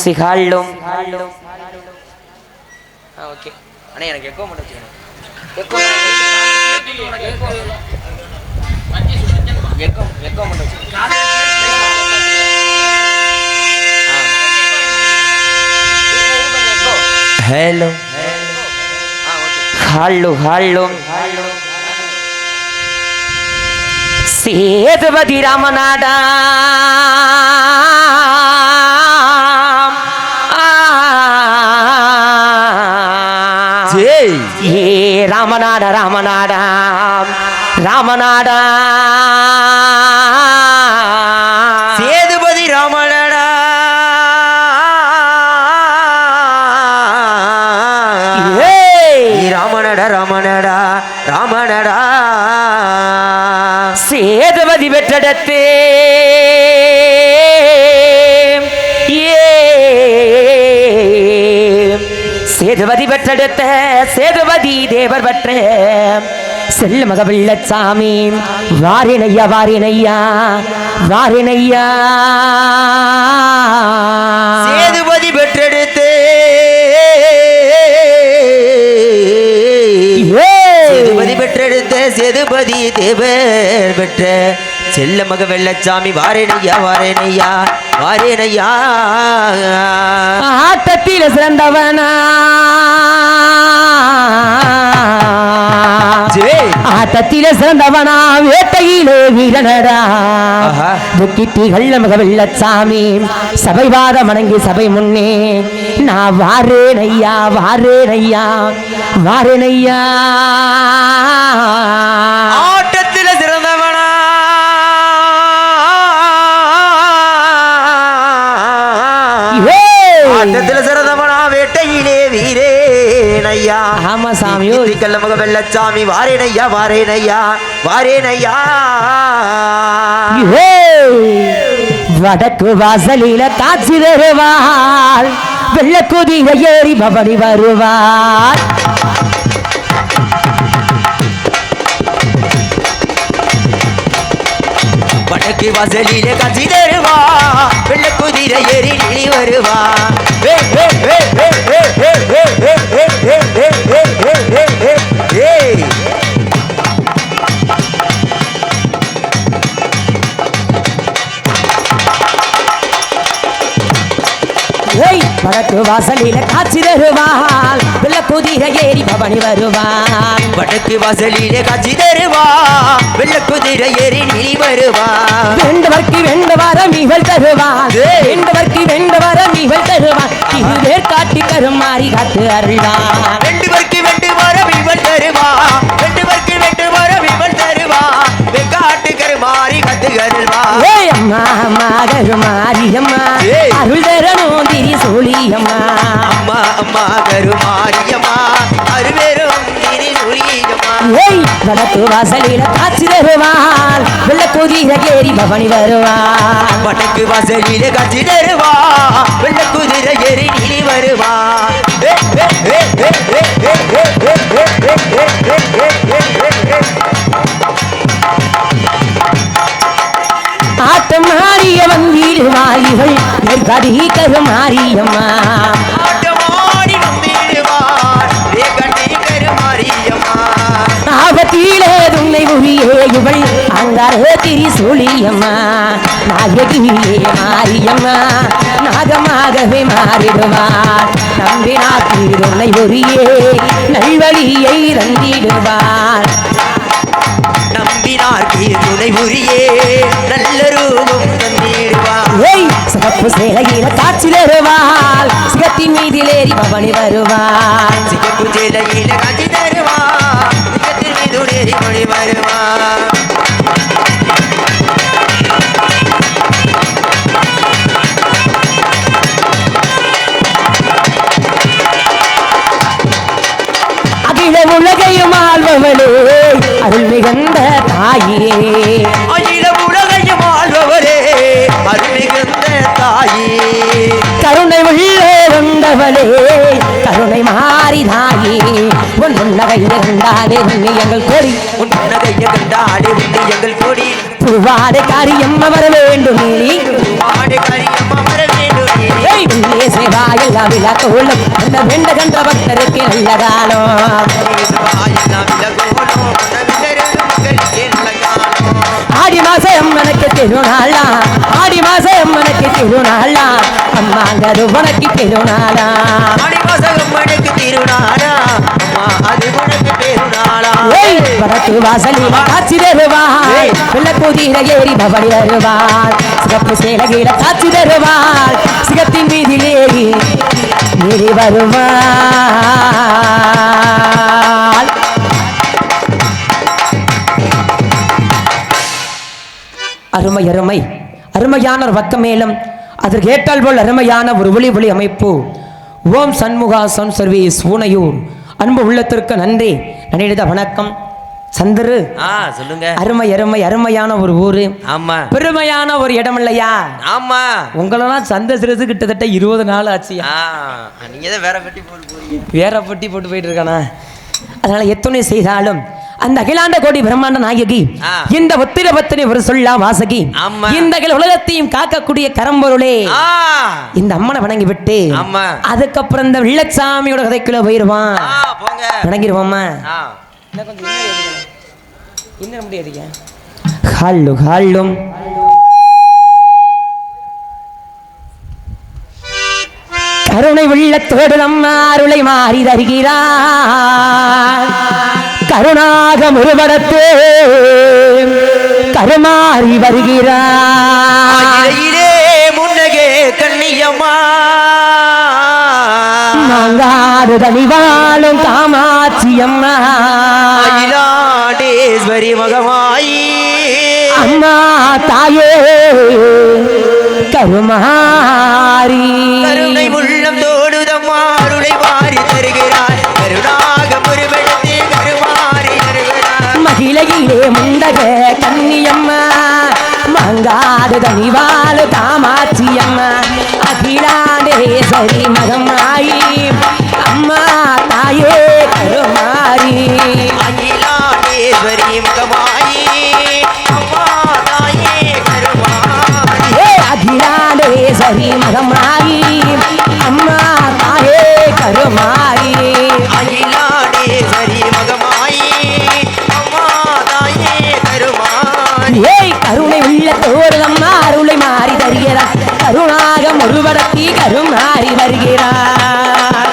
சிகாலோ okay அண்ணா எனக்கு echo மட்டும் வச்சுக்கணும் எக்கோ எக்கோ மட்டும் வச்சுக்கணும் હેલો હાલો હાલો સેતપતિ રામનાડા ஏ ராமநாட ராமநாடா ராமநாடா. சேதுபதி ராமநாடா. ராமநாடா ராமநாடா ராமநாடா. சேதுபதி பெற்றெடுத்து சேதுபதி பெற்றெடுத்த சேதுபதி தேவர் பெற்ற செல்லுமக வெள்ளச்சாமி வாரினையா வாரினையா வாரினையா சேதுபதி பெற்றெடுத்து. சேதுபதி பெற்றெடுத்த சேதுபதி தேவர் பெற்ற செல்ல மக வெள்ளச்சாமி வாரேனையா வாரேனையா வாரேனையா. ஆட்டத்தில சிறந்தவனா. ஆட்டத்தில சிறந்தவனா வேட்டையிலே வீரனடா. துக்கிட்டிகள் நமக வெள்ளச்சாமி சபை வாரம் வணங்கி சபை முன்னே. நான் வாரேன் ஐயா வாரேன் வீரேனையா. ஆமா சாமி கல்ல மக வெள்ளச்சாமி வாரேனையா வாரேனையா வாரேனையா! வடக்கு வாசலில காட்சி தருவாள். வெள்ள குதிரை ஏறி பவனி வருவாள். வாசலிலே கஞ்சி தருவா. வெள்ள குதிரை ஏறி நீ வருவா. வடக்கு வாசலில காட்சி தருவாள். வெள்ள குதிரை ஏறி பவனி வருவாள். வடக்கு வாசலிலே காட்சி தருவா வெள்ள குதிரை ஏறி நீ வருவா வேண்டவர்க்கு வேண்ட வரம் இவள் தருவாள்! வேண்டவர்க்கு வேண்ட வரம் இவள் தருவாள். இதுவே காட்டி கருமாறி காத்து அருள்வாள். ரெண்டு பேருக்கு வெண்டு மரம் இவள் தருவா அம்மா அம்மா ஏய்! அருள் தரணும் திரி சோழி அம்மா அம்மா அம்மா கருமாரியம்மா அருவேரும் இனி நுழியம்மா ஏய் வடக்கு வாசலில காட்சி தருவாள். வெள்ள குதிரை ஏறி பவனி வருவாள். வடக்கு வாசலிலே காட்சி தருவா வெள்ள குதிரை ஏறி நீ வருவா ஏ, ஏ, ஏ, ஏ, ஏ, ஏ, ஏ, அழக மாரியம்மா ஆபத்திலே துணை உரியே இவள் அங்காரே திரி சூழியம்மா நாயகியே மாரியம்மா நாகமாகவே மாறிடுவார் நம்பினார் திருனை ஒரியே நல்வழியை தந்திடுவார். நம்பினார் திருனை உரியே நல்ல ரூபம் உலகையும் ஆள்பவளே. அருள் மிகுந்த தாயே. அகில உலகையும் ஆள்பவரே அருமிகுந்த தாயே. கருணை உள்ளே வந்தவளே. கருணை மாறி தாயே. உன் புன்னகையை கண்டாலே உன்னை எங்கள் கோரி உன் நகைய கண்டாடி உண்டு எங்கள் கொடி. பூவாடை காரியம் கரியம்மா வர வேண்டும் நீ. ஏய், உள்ளே நிலா விளக்கோளும் அந்த வேண்ட கண்ட பக்தருக்கு நல்ல காலம் ஆடி மாசம் அம்மனுக்கு திருநாளா ஆடி மாசம் அம்மனுக்கு திருநாளா அம்மாங்கரு உனக்கு திருநாளா ஆடி மாசம் அம்மனுக்கு திருநாளா அம்மா அது உனக்கு வாசலில் காட்சி தருவாள் ஏறி பவனி வருவாள் சிகப்பு சேலகீழ காட்சி தருவாள் சிக வருவாள். அருமை அருமை. அருமையான ஒரு பக்கமேலும் அதற்கு ஏற்றால் போல் அருமையான ஒரு ஒளி ஒளி அமைப்பு. Om Shanmuga sun service Oonaiyur. அன்பு உள்ளத்திற்கு நன்றி. நன்றித வணக்கம். சந்திரு. சொல்லுங்க. அருமை அருமை அருமையான ஒரு ஊரு. ஆமா. பெருமையான ஒரு இடம் இல்லையா ஆமா. உங்களெல்லாம் சந்தசிரசு கிட்டத்தட்ட இருபது நாள் ஆச்சுயா ஆ நீங்க தான் வேற பெட்டி போட்டு போறீங்க. வேற பட்டி போட்டு போயிட்டு இருக்கானா? அதனால எத்தனை செய்தாலும் அந்த அகிலாண்ட கோடி பிரம்மாண்ட நாயகி. இந்த ஒத்திர பத்தினி ஒரு சொல்லா வாசகி. இந்த உலகத்தையும் காக்கக்கூடிய கரம்பொருளே. இந்த அம்மனை வணங்கி விட்டு அதுக்கப்புறம் இந்த வெள்ளச்சாமியோட கதைக்குள்ள போயிருவான். வணங்கிடுவோமா இன்னும் கொஞ்சம் இன்னும் எதுக்கு? இன்னும் முடியாதுங்க ஹல்லு ஹல்லும் கருணை உள்ளத்தோடு நம்ம அருளை மாறி தருகிறார். கருணாக முருபடத்து கருமாறி வருகிறார். மாங்காடு தனிவாளும் காமாட்சி அம்மா அகிலாண்டேஸ்வரி மகமாயி. அம்மா தாயே கருமாரி. கருணை உள்ளம் தோடுதம்மா அருளை வாரி தருகிறார். கருணாக முருவெடுத்து கருமாறி தருகிறார். மகிழகிலே முண்டக கன்னியம்மா. மங்காடு தனிவாளு காமாட்சி அம்மா சரி மகம் ஆயி அம்மா தாயே மாறி வருகிறார்.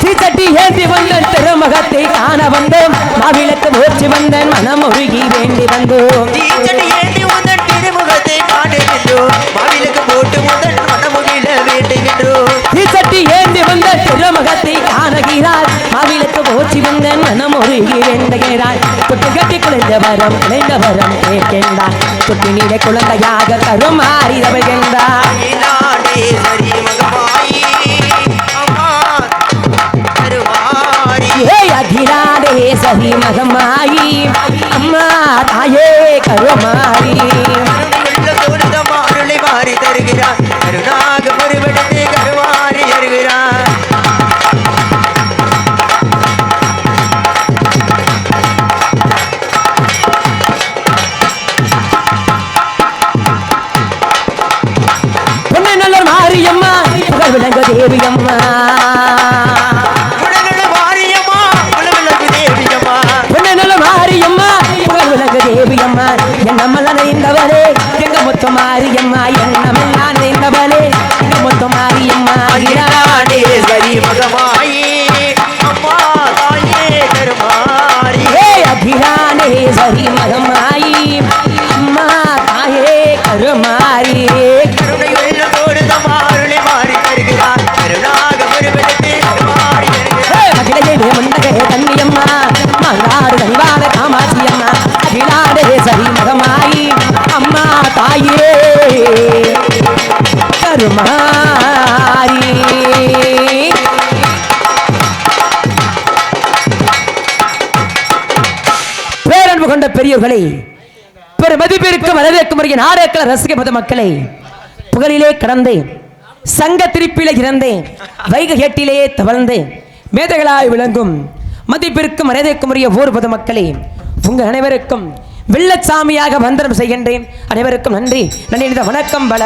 தீச்சட்டி ஏந்தி வந்த திருமுகத்தை காண வந்தோம். மாவிளக்கு மூச்சு வந்தேன் மனம் உருகி வேண்டி வந்தோம். தீச்சட்டி மூச்சு வந்தேன் மனம் உருகி வேண்டுகிறார் தொட்டு கட்டி குழைந்த வரம் குழைந்த வரம் கேட்கின்றார் தொட்டு நீரை குழந்தையாக கருமாறி வருகின்றார் மாரியம்மா என்னமெல்லாம் நிறைந்தவளே மொத்த மாரியம்மா அகிலாண்டேஸ்வரி மகமாயி அம்மா தாயே கருமாரி ஏ அகிலானே சரி மகமாயி அம்மா தாயே கருமாரி கொண்ட பெரியவர்களே பெருமதிப்பிற்கு வரவேற்கும் வருகிற நாடக ரசிகபத மக்களை புகழிலே கடந்தேன் சங்க திருப்பிலே இறந்தேன் வைக தவழ்ந்தேன் மேதைகளாய் விளங்கும் மதிப்பிற்கும் மரியாதைக்கும் உரிய ஊர் பொதுமக்களே உங்கள் அனைவருக்கும் வெள்ளச்சாமியாக வந்தனம் செய்கின்றேன். அனைவருக்கும் நன்றி. நன்றி வணக்கம் பல.